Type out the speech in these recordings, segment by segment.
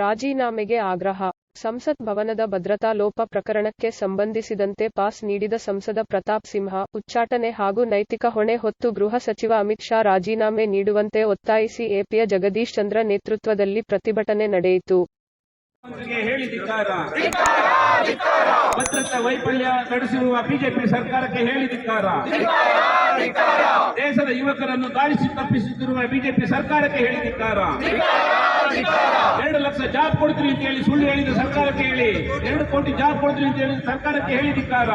ರಾಜೀನಾಮೆಗೆ ಆಗ್ರಹ. ಸಂಸತ್ ಭವನದ ಭದ್ರತಾ ಲೋಪ ಪ್ರಕರಣಕ್ಕೆ ಸಂಬಂಧಿಸಿದಂತೆ ಪಾಸ್ ನೀಡಿದ ಸಂಸದ ಪ್ರತಾಪ್ ಸಿಂಹ, ಉಚ್ಚಾಟನೆ ಹಾಗೂ ನೈತಿಕ ಹೊಣೆ ಹೊತ್ತು ಗೃಹ ಸಚಿವ ಅಮಿತ್ ಶಾ ರಾಜೀನಾಮೆ ನೀಡುವಂತೆ ಒತ್ತಾಯಿಸಿ ಎಪಿಯ ಜಗದೀಶ್ ಚಂದ್ರ ನೇತೃತ್ವದಲ್ಲಿ ಪ್ರತಿಭಟನೆ ನಡೆಯಿತು. ಭದ್ರತಾ ವೈಫಲ್ಯ ನಡೆಸಿರುವ ಬಿಜೆಪಿ ಸರ್ಕಾರಕ್ಕೆ ಹೇಳಿ ದೇಶದ ಯುವಕರನ್ನು ದಾರಿಸಿ ತಪ್ಪಿಸುತ್ತಿರುವ ಬಿಜೆಪಿ ಸರ್ಕಾರಕ್ಕೆ ಹೇಳಿ ಎರಡು ಲಕ್ಷ ಜಾಬ್ ಕೊಡ್ತೀನಿ ಅಂತ ಹೇಳಿ ಸುಳ್ಳು ಹೇಳಿದ ಸರ್ಕಾರಕ್ಕೆ ಹೇಳಿ. ಎರಡು ಕೋಟಿ ಜಾಬ್ ಕೊಡ್ತೀನಿ ಅಂತ ಹೇಳಿ ಸರ್ಕಾರಕ್ಕೆ ಹೇಳಿ ಧಿಕ್ಕಾರ.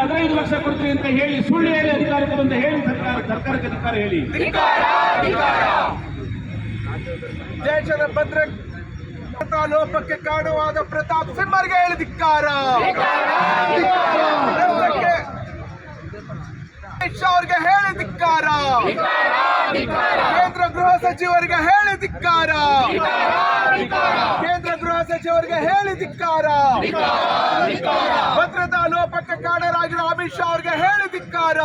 ಹದಿನೈದು ಲಕ್ಷ ಕೊಡ್ತೀನಿ ಅಂತ ಹೇಳಿ ಸುಳ್ಳು ಹೇಳಿ ಅಧಿಕಾರಕ್ಕೆ ಬಂದ ಹೇಳಿ ಸರ್ಕಾರ, ಸರ್ಕಾರಕ್ಕೆ ಅಧಿಕಾರ ಹೇಳಿ. ದೇಶದ ಭದ್ರತಾ ಲೋಪಕ್ಕೆ ಕಾಣುವಾದ ಪ್ರತಾಪ್ ಸಿಂಹರಿಗೆ ಹೇಳಿ ಧಿಕ್ಕಾರ. ಅವರಿಗೆ ಹೇಳಿ ಕೇಂದ್ರ ಗೃಹ ಸಚಿವರಿಗೆ ಹೇಳಿ ಧಿಕ್ಕಾರ. ಕೇಂದ್ರ ಗೃಹ ಸಚಿವರಿಗೆ ಹೇಳಿ ಧಿಕ್ಕಾರ. ಭದ್ರತಾ ಲೋಪಕ್ಕೆ ಕಾರಣರಾಗಿರುವ ಅಮಿತ್ ಶಾ ಅವರಿಗೆ ಹೇಳಿ ಧಿಕ್ಕಾರ.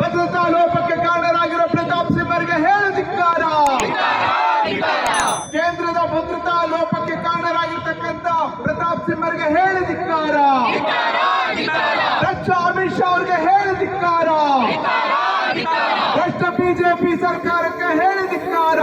ಭದ್ರತಾ ಲೋಪಕ್ಕೆ ಕಾರಣರಾಗಿರುವ ಪ್ರತಾಪ್ ಸಿಂಹರಿಗೆ ಹೇಳಿ ಧಿಕ್ಕಾರ. ಕೇಂದ್ರದ ಭದ್ರತಾ ಲೋಪಕ್ಕೆ ಕಾರಣರಾಗಿರ್ತಕ್ಕಂಥ ಪ್ರತಾಪ್ ಸಿಂಹರಿಗೆ ಹೇಳಿ ಧಿಕ್ಕಾರ ರಕ್ಷಾ ಅಮಿತ್ ಶಾ ಅವರಿಗೆ ಹೇಳಿ ಧಿಕ್ಕಾರ ಭ್ರಷ್ಟ ಬಿಜೆಪಿ ಸರ್ಕಾರಕ್ಕೆ ಹೇಳಿ ಧಿಕ್ಕಾರ